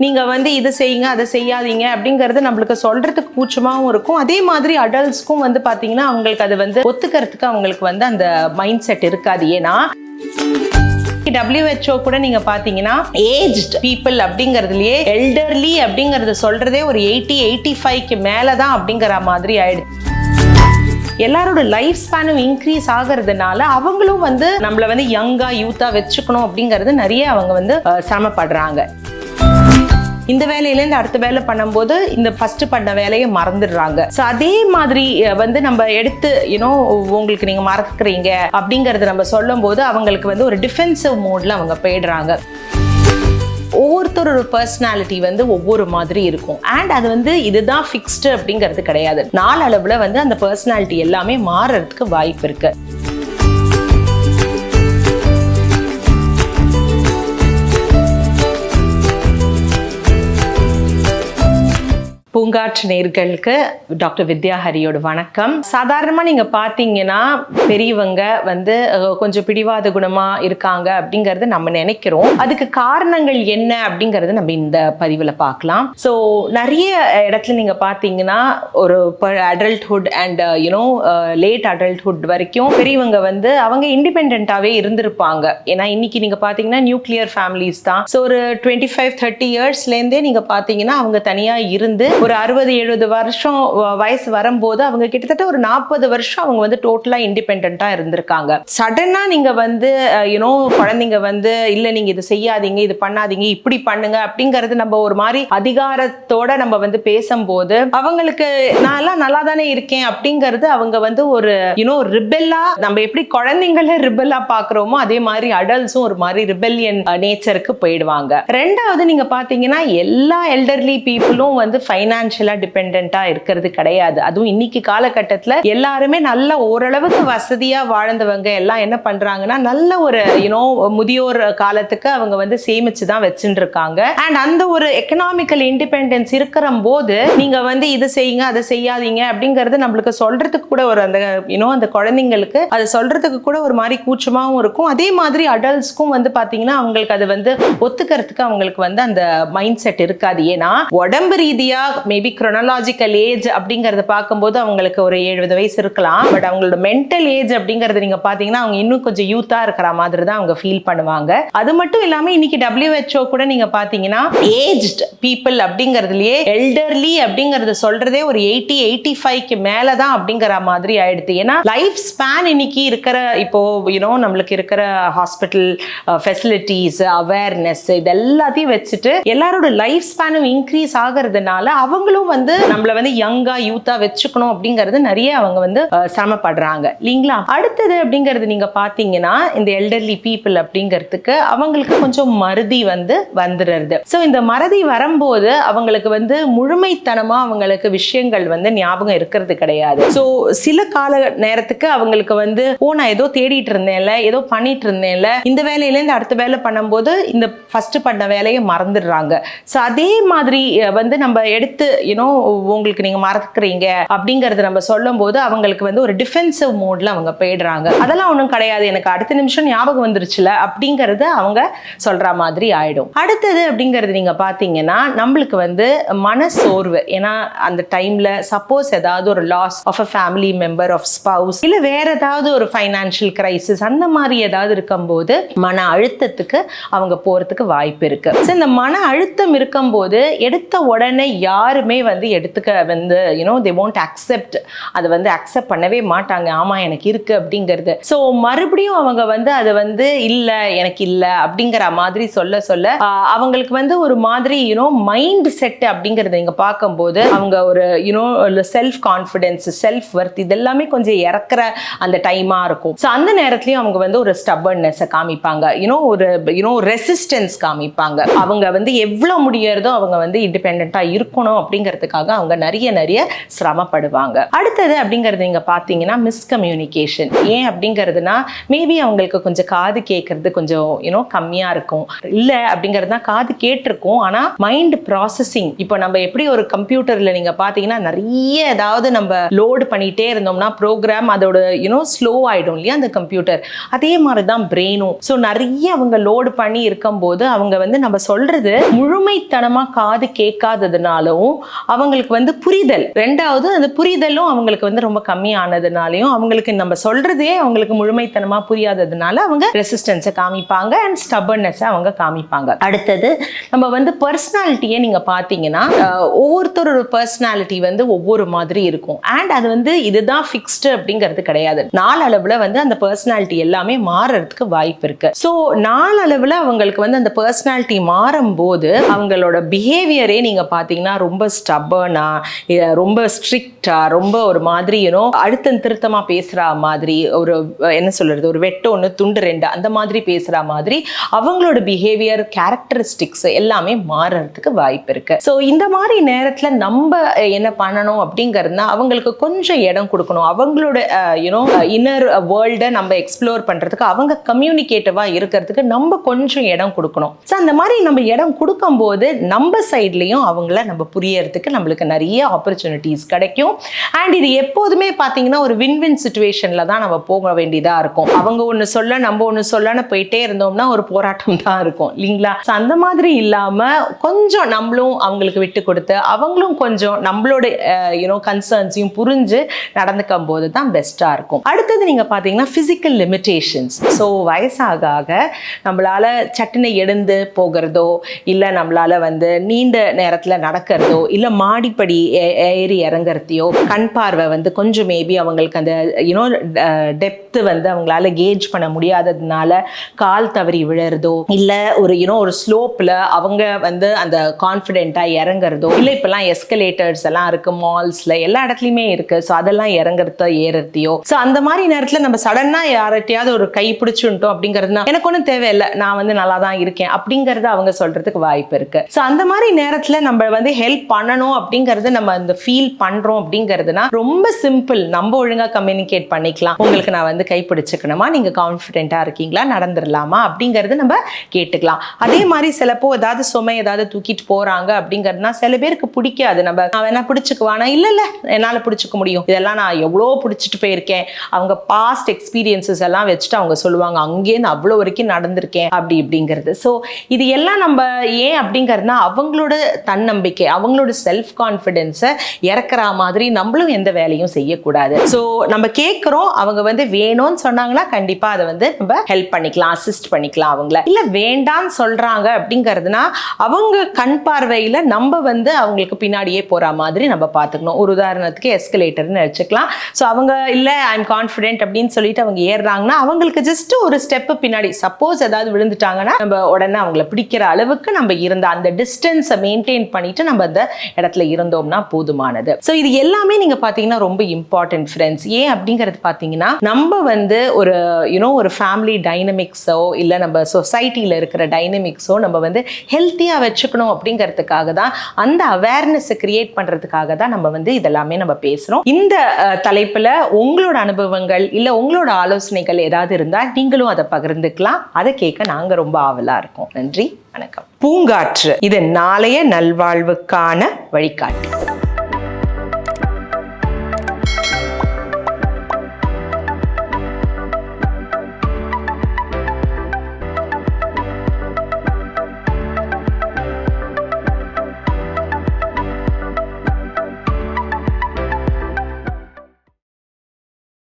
நீங்கள் வந்து இது செய்யுங்க அதை செய்யாதீங்க அப்படிங்கிறது நம்மளுக்கு சொல்கிறதுக்கு கூச்சமாகவும் இருக்கும். அதே மாதிரி அடல்ட்ஸ்க்கும் வந்து பார்த்தீங்கன்னா அவங்களுக்கு அது வந்து ஒத்துக்கிறதுக்கு அவங்களுக்கு வந்து அந்த மைண்ட் செட் இருக்காது. ஏன்னா டபிள்யூஹெச்ஓ கூட நீங்க பாத்தீங்கன்னா ஏஜ்ட் பீப்புள் அப்படிங்கறதுலயே எல்டர்லி அப்படிங்கறத சொல்றதே ஒரு எயிட்டி எயிட்டி ஃபைவ்க்கு மேலதான் அப்படிங்கிற மாதிரி ஆயிடுச்சு எல்லாரோட லைஃப் ஸ்பேனும் இன்க்ரீஸ் ஆகிறதுனால அவங்களும் வந்து நம்மளை வந்து யங்கா யூத்தா வச்சுக்கணும் அப்படிங்கறது நிறைய அவங்க வந்து சிரமப்படுறாங்க. இந்த வேலையிலேருந்து அடுத்த வேலை பண்ணும்போது இந்த ஃபர்ஸ்ட் பண்ண வேலையை மறந்துடுறாங்க. ஸோ அதே மாதிரி வந்து நம்ம எடுத்து யூனோ உங்களுக்கு நீங்கள் மறக்கிறீங்க அப்படிங்கிறத நம்ம சொல்லும்போது அவங்களுக்கு வந்து ஒரு டிஃபென்சிவ் மோடில் அவங்க போயிடுறாங்க. ஒவ்வொருத்தரோட பர்சனாலிட்டி வந்து ஒவ்வொரு மாதிரி இருக்கும். அண்ட் அது வந்து இதுதான் ஃபிக்ஸ்டு அப்படிங்கிறது கிடையாது. நாளளவுல வந்து அந்த பர்சனாலிட்டி எல்லாமே மாறுறதுக்கு வாய்ப்பு இருக்குது பூங்காற்று நேர்களுக்கு டாக்டர் வித்யா ஹரியோட வணக்கம். சாதாரணமாக நீங்கள் பார்த்தீங்கன்னா பெரியவங்க வந்து கொஞ்சம் பிடிவாத குணமாக இருக்காங்க அப்படிங்கிறது நம்ம நினைக்கிறோம். அதுக்கு காரணங்கள் என்ன அப்படிங்கிறது நம்ம இந்த பதிவில் பார்க்கலாம். ஸோ நிறைய இடத்துல நீங்கள் பார்த்தீங்கன்னா ஒரு adulthood and you know late adulthood வரைக்கும் பெரியவங்க வந்து அவங்க இண்டிபெண்ட்டாகவே இருந்திருப்பாங்க. ஏன்னா இன்னைக்கு நீங்கள் பார்த்தீங்கன்னா நியூக்ளியர் ஃபேமிலிஸ் தான். ஸோ ஒரு டுவெண்ட்டி ஃபைவ் தேர்ட்டி இயர்ஸ்லேருந்தே நீங்கள் பார்த்தீங்கன்னா அவங்க தனியாக இருந்து ஒரு அறுபது எழுபது வருஷம் வயசு வரும்போது அவங்க கிட்டத்தட்ட ஒரு நாற்பது வருஷம் அவங்க வந்து டோட்டலாக இண்டிபெண்ட்டாக இருந்திருக்காங்க. சடனாக நீங்கள் வந்து யூனோ குழந்தைங்க வந்து இல்லை நீங்கள் இது செய்யாதீங்க இது பண்ணாதீங்க இப்படி பண்ணுங்க அப்படிங்கிறது நம்ம ஒரு மாதிரி அதிகாரத்தோட நம்ம வந்து பேசும்போது அவங்களுக்கு நான் எல்லாம் நல்லா தானே இருக்கேன் அப்படிங்கிறது அவங்க வந்து ஒரு யூனோ ரிபெல்லா நம்ம எப்படி குழந்தைங்கள ரிபெல்லா பார்க்குறோமோ அதே மாதிரி அடல்ட்ஸும் ஒரு மாதிரி ரிபெல்லியன் நேச்சருக்கு போயிடுவாங்க. ரெண்டாவது நீங்கள் பார்த்தீங்கன்னா எல்லா எல்டர்லி பீப்புளும் வந்து ஃபைனான்சியலா டிபெண்டா இருக்கிறது கிடையாது. அதுவும் இன்னைக்கு காலகட்டத்துல எல்லாருமே நல்ல ஓரளவுக்கு வசதியா வாழ்ந்தவங்க எல்லாம் என்ன பண்றாங்கன்னா நல்ல ஒரு யூனோ முதியோர் காலத்துக்கு அவங்க வந்து சேமிச்சு தான் வச்சுட்டு இருக்காங்க அண்ட் அந்த ஒரு எக்கனாமிக்கல் இண்டிபெண்டன்ஸ் இருக்கிற போது நீங்க வந்து இது செய்யுங்க அதை செய்யாதீங்க அப்படிங்கிறது நம்மளுக்கு சொல்றதுக்கு கூட ஒரு அந்த யூனோ அந்த குழந்தைங்களுக்கு அதை சொல்றதுக்கு கூட ஒரு மாதிரி கூச்சமாகவும் இருக்கும். அதே மாதிரி அடல்ட்ஸ்க்கும் வந்து பாத்தீங்கன்னா அவங்களுக்கு அது வந்து ஒத்துக்கிறதுக்கு அவங்களுக்கு வந்து அந்த மைண்ட் செட் இருக்காது. ஏன்னா உடம்பு ரீதியா மேபி chronological ஏஜ் அப்படிங்கறத பார்க்கும்போது அவங்களுக்கு ஒரு எழுபது வயசு இருக்கலாம். பட் அவங்களோட மென்டல் ஏஜ் அப்படிங்கறத நீங்க பாத்தீங்கன்னா அவங்க இன்னும் கொஞ்சம் யூத்தா இருக்கிற மாதிரி தான் அவங்க ஃபீல் பண்ணுவாங்க. அது மட்டும் இல்லாம இன்னைக்கு டபிள்யூஹெச்ஓ கூட நீங்க பாத்தீங்கன்னா ஏஜ்ட் பீப்புள் அப்படிங்கறதுலயே எல்டர்லி அப்படிங்கறத சொல்றதே ஒரு எயிட்டி எயிட்டி ஃபைவ்க்கு மேலதான் அப்படிங்கிற மாதிரி ஆயிடுது. ஏன்னா லைஃப் ஸ்பேன் இன்னைக்கு இருக்கிற இப்போ யூனோ நம்மளுக்கு இருக்கிற ஹாஸ்பிட்டல் ஃபெசிலிட்டிஸ் அவேர்னஸ் இது எல்லாத்தையும் வச்சுட்டு எல்லாரோட லைஃப் ஸ்பேனும் இன்க்ரீஸ் ஆகிறதுனால அவங்களும் வந்து நம்மள வந்து யங்கா யூத்தா வச்சுக்கணும் அப்படிங்கிறது நிறைய அவங்க வந்து சிரமப்படுறாங்க. இல்லைங்களா? அடுத்தது அப்படிங்கிறது நீங்க பாத்தீங்கன்னா இந்த எல்டர்லி பீப்புள் அப்படிங்கிறதுக்கு அவங்களுக்கு கொஞ்சம் மறதி வந்து வந்துடுறது. ஸோ இந்த மறதி வரும்போது அவங்களுக்கு வந்து முழுமைத்தனமா அவங்களுக்கு விஷயங்கள் வந்து ஞாபகம் இருக்கிறது கிடையாது. ஸோ சில கால நேரத்துக்கு அவங்களுக்கு வந்து ஓ நான் ஏதோ தேடிட்டு இருந்தேன்ல ஏதோ பண்ணிட்டு இருந்தேன்ல. இந்த வேலையிலேருந்து அடுத்த வேலை பண்ணும்போது இந்த ஃபர்ஸ்ட் பண்ண வேலையை மறந்துடுறாங்க. ஸோ அதே மாதிரி வந்து நம்ம எடுத்து யூனோ உங்களுக்கு நீங்க மறக்கிறீங்க அப்படிங்கறத நம்ம சொல்லும்போது அவங்களுக்கு வந்து ஒரு டிஃபென்சிவ் மோட்ல அவங்க போயிடுறாங்க. அதெல்லாம் ஒன்றும் கிடையாது. எனக்கு அடுத்த நிமிஷம் ஞாபகம் வந்துருச்சுல அப்படிங்கிறது அவங்க சொல்ற மாதிரி ஆயிடும். அடுத்தது அப்படிங்கிறது நீங்க பாத்தீங்கன்னா நம்மளுக்கு வந்து மன சோர்வு ஏன்னா அந்த டைம்ல சப்போஸ் ஏதாவது ஒரு loss of a family member of spouse இல்ல வேற ஏதாவது ஒரு ஃபைனான்சியல் கிரைசிஸ் அந்த மாதிரி ஏதாவது இருக்கும்போது மன அழுத்தத்துக்கு அவங்க போறதுக்கு வாய்ப்பு இருக்கு. ஸோ இந்த மன அழுத்தம் இருக்கும்போது எடுத்த உடனே யார் யாருமே வந்து எடுத்துக்க வந்து யூனோ தே won't அக்செப்ட் அதை வந்து அக்செப்ட் பண்ணவே மாட்டாங்க. ஆமா எனக்கு இருக்கு அப்படிங்கிறது. ஸோ மறுபடியும் அவங்க வந்து அதை வந்து இல்ல எனக்கு இல்ல அப்படிங்கிற மாதிரி சொல்ல சொல்ல அவங்களுக்கு வந்து ஒரு மாதிரி யூனோ மைண்ட் செட் அப்படிங்கறத நீங்க பார்க்கும்போது அவங்க ஒரு you know self confidence self worth இதெல்லாமே கொஞ்சம் இறக்குற அந்த டைமா இருக்கும். ஸோ அந்த நேரத்துலயும் அவங்க வந்து ஒரு ஸ்டபர்னஸை காமிப்பாங்க. யூனோ ஒரு யூனோ ரெசிஸ்டன்ஸ் காமிப்பாங்க. அவங்க வந்து எவ்வளவு முடியறதோ அவங்க வந்து இண்டிபெண்ட்டாக இருக்கணும். அப்படிங்கிறதுக்காக அவங்க நிறைய நிறைய சிரமப்படுவாங்க. அடுத்தது அப்படிங்கிறது நீங்க பார்த்தீங்கன்னா மிஸ்கம்யூனிகேஷன் ஏன் அப்படிங்கிறதுனா மேபி அவங்களுக்கு கொஞ்சம் காது கேட்கறது கொஞ்சம் யூனோ கம்மியா இருக்கும். இல்லை அப்படிங்கிறது தான் காது கேட்டிருக்கும். ஆனா மைண்ட் ப்ராசஸிங் இப்போ நம்ம எப்படி ஒரு கம்ப்யூட்டர்ல நீங்க பார்த்தீங்கன்னா நிறைய ஏதாவது நம்ம லோடு பண்ணிட்டே இருந்தோம்னா ப்ரோக்ராம் அதோட யூனோ ஸ்லோ ஆயிடும் இல்லையா அந்த கம்ப்யூட்டர் அதே மாதிரி தான் பிரெயினும் ஸோ நிறைய அவங்க லோடு பண்ணி இருக்கும்போது அவங்க வந்து நம்ம சொல்றது முழுமைத்தனமா காது கேட்காததுனாலும் அவங்களுக்கு வந்து புரிதல். ரெண்டாவது அந்த புரிதலும் அவங்களுக்கு வந்து ரொம்ப கம்மியானதுனாலையும் அவங்களுக்கு நம்ம சொல்றதே அவங்களுக்கு முழுமைத்தனமா புரியாததுனால அவங்க ரெசிஸ்டன்ஸை காமிப்பாங்க அண்ட் ஸ்டபர்னஸை அவங்க காமிப்பாங்க. அடுத்தது நம்ம வந்து பர்சனாலிட்டியை நீங்க பார்த்தீங்கன்னா ஒவ்வொருத்தரோட பர்சனாலிட்டி வந்து ஒவ்வொரு மாதிரி இருக்கும். அண்ட் அது வந்து இதுதான் ஃபிக்ஸ்டு அப்படிங்கிறது கிடையாது. நாளளவில் வந்து அந்த பர்சனாலிட்டி எல்லாமே மாறுறதுக்கு வாய்ப்பு இருக்கு. ஸோ நாளளவில் அவங்களுக்கு வந்து அந்த பர்சனாலிட்டி மாறும்போது அவங்களோட பிஹேவியரே நீங்க பார்த்தீங்கன்னா ரொம்ப ரொம்ப ஸ்டபர்னாக ரொம்ப ஸ்ட்ரிக்டா ரொம்ப ஒரு மாதிரி யூனோ அழுத்தம் திருத்தமா பேசுற மாதிரி ஒரு என்ன சொல்றது ஒரு வெட்ட ஒன்று துண்டு ரெண்டு அந்த மாதிரி பேசுற மாதிரி அவங்களோட பிஹேவியர் கேரக்டரிஸ்டிக்ஸ் எல்லாமே மாறுறதுக்கு வாய்ப்பு இருக்கு. ஸோ இந்த மாதிரி நேரத்தில் நம்ம என்ன பண்ணணும் அப்படிங்கிறதுனா அவங்களுக்கு கொஞ்சம் இடம் கொடுக்கணும். அவங்களோட யூனோ இன்னர் வேர்ல்டை நம்ம எக்ஸ்ப்ளோர் பண்ணுறதுக்கு அவங்க கம்யூனிகேட்டிவாக இருக்கிறதுக்கு நம்ம கொஞ்சம் இடம் கொடுக்கணும். ஸோ அந்த மாதிரி நம்ம இடம் கொடுக்கும்போது நம்ம சைட்லேயும் அவங்கள நம்ம புரியறதுக்கு நம்மளுக்கு நிறைய ஆப்பர்ச்சுனிட்டிஸ் கிடைக்கும். அண்ட் இது எப்போதுமே பார்த்தீங்கன்னா ஒரு வின் வின் சுச்சுவேஷனில் தான் நம்ம போக வேண்டியதாக இருக்கும். அவங்க ஒன்று சொல்ல நம்ம ஒன்று சொல்லன்னு போயிட்டே இருந்தோம்னா ஒரு போராட்டம் தான் இருக்கும். இல்லைங்களா? ஸோ அந்த மாதிரி இல்லாமல் கொஞ்சம் நம்மளும் அவங்களுக்கு விட்டு கொடுத்து அவங்களும் கொஞ்சம் நம்மளோட யூனோ கன்சர்ன்ஸையும் புரிஞ்சு நடந்துக்கும் போது தான் பெஸ்ட்டாக இருக்கும். அடுத்தது நீங்கள் பார்த்தீங்கன்னா ஃபிசிக்கல் லிமிட்டேஷன்ஸ் ஸோ வயசாக ஆக நம்மளால் சட்டினை எழுந்து போகிறதோ இல்லை நம்மளால் வந்து நீண்ட நேரத்தில் நடக்கிறதோ இல்லை மாடிப்படி ஏ- ஏறி இறங்குறதையோ கண் பார்வை வந்து கொஞ்சம் மேபி அவங்களுக்கு அந்த யூனோ டெப்த்து வந்து அவங்களால கேஜ் பண்ண முடியாததுனால கால் தவறி விழுறதோ இல்லை ஒரு யூனோ ஒரு ஸ்லோப்பில் அவங்க வந்து அந்த கான்ஃபிடென்ட்டாக இறங்குறதோ இல்லை இப்போல்லாம் எஸ்கலேட்டர்ஸ் எல்லாம் இருக்குது மால்ஸில் எல்லா இடத்துலையுமே இருக்குது ஸோ அதெல்லாம் இறங்குறதோ ஏறுறதையோ. ஸோ அந்த மாதிரி நேரத்தில் நம்ம சடனாக யார்கிட்டயாவது ஒரு கை பிடிச்சுட்டோம் அப்படிங்கிறதுனா எனக்கு ஒன்றும் தேவையில்லை நான் வந்து நல்லா தான் இருக்கேன் அப்படிங்கிறத அவங்க சொல்கிறதுக்கு வாய்ப்பு இருக்குது ஸோ அந்த மாதிரி நேரத்தில் நம்ம வந்து ஹெல்ப் பண்ணணும் அப்படிங்கறது நம்ம அந்த ஃபீல் பண்றோம் அப்படிங்கிறதுனா ரொம்ப சிம்பிள் நம்ம ஒழுங்கா கம்யூனிகேட் பண்ணிக்கலாம். உங்களுக்கு நான் வந்து கை பிடிச்சுக்கணுமா நீங்க கான்ஃபிடென்ட்டா இருக்கீங்களா? நடந்துடலாமா அப்படிங்கறது நம்ம கேட்டுக்கலாம். அதே மாதிரி சிலப்போ ஏதாவது சுமை ஏதாவது தூக்கிட்டு போறாங்க அப்படிங்கிறதுனா சில பேருக்கு பிடிக்காது. நம்ம நான் வேணா பிடிச்சுக்குவானா? இல்ல இல்ல என்னால பிடிச்சிக்க முடியும். இதெல்லாம் நான் எவ்வளோ பிடிச்சிட்டு போயிருக்கேன். அவங்க பாஸ்ட் எக்ஸ்பீரியன்சஸ் எல்லாம் வச்சுட்டு அவங்க சொல்லுவாங்க அங்கேருந்து அவ்வளோ வரைக்கும் நடந்திருக்கேன். அப்படி இப்படிங்கிறது. ஸோ இது எல்லாம் நம்ம ஏன் அப்படிங்கிறதுனா அவங்களோட தன்னம்பிக்கை அவங்க அவங்களோட செல்ஃப் கான்ஃபிடென்ஸை இறக்குற மாதிரி நம்மளும் எந்த வேலையும் செய்யக்கூடாது. ஸோ நம்ம கேட்குறோம் அவங்க வந்து வேணும்னு சொன்னாங்கன்னா கண்டிப்பாக அதை வந்து நம்ம ஹெல்ப் பண்ணிக்கலாம் அசிஸ்ட் பண்ணிக்கலாம் அவங்கள. இல்லை வேண்டான்னு சொல்கிறாங்க அப்படிங்கிறதுனா அவங்க கண் பார்வையில் நம்ம வந்து அவங்களுக்கு பின்னாடியே போகிற மாதிரி நம்ம பார்த்துக்கணும். ஒரு உதாரணத்துக்கு எஸ்கலேட்டர்னு வச்சுக்கலாம். ஸோ அவங்க இல்லை ஐம் கான்ஃபிடென்ட் அப்படின்னு சொல்லிட்டு அவங்க ஏறுறாங்கன்னா அவங்களுக்கு ஜஸ்ட் ஒரு ஸ்டெப்பு பின்னாடி சப்போஸ் ஏதாவது விழுந்துட்டாங்கன்னா நம்ம உடனே அவங்கள பிடிக்கிற அளவுக்கு நம்ம இருந்த அந்த டிஸ்டன்ஸை மெயின்டைன் பண்ணிட்டு நம்ம அந்த இடத்துல இருந்தோம்னா போதுமானது. ஸோ இது எல்லாமே நீங்க பார்த்தீங்கன்னா ரொம்ப இம்பார்ட்டன்ட் ஃப்ரெண்ட்ஸ் ஏன் அப்படிங்கிறது பார்த்தீங்கன்னா நம்ம வந்து ஒரு யூனோ ஒரு ஃபேமிலி டைனமிக்ஸோ இல்லை நம்ம சொசைட்டியில் இருக்கிற டைனமிக்ஸோ நம்ம வந்து ஹெல்த்தியாக வச்சுக்கணும் அப்படிங்கிறதுக்காக தான் அந்த அவேர்னஸை கிரியேட் பண்ணுறதுக்காக தான் நம்ம வந்து இதெல்லாமே நம்ம பேசுகிறோம் இந்த தலைப்பில் தலைப்புல உங்களோட அனுபவங்கள் இல்லை உங்களோட ஆலோசனைகள் ஏதாவது இருந்தால் நீங்களும் அதை பகிர்ந்துக்கலாம். அதை கேட்க நாங்கள் ரொம்ப ஆவலா இருக்கோம். நன்றி வணக்கம். பூங்காற்று. இது நாளைய நல்வாழ்வுக்கான வழிகாட்டி.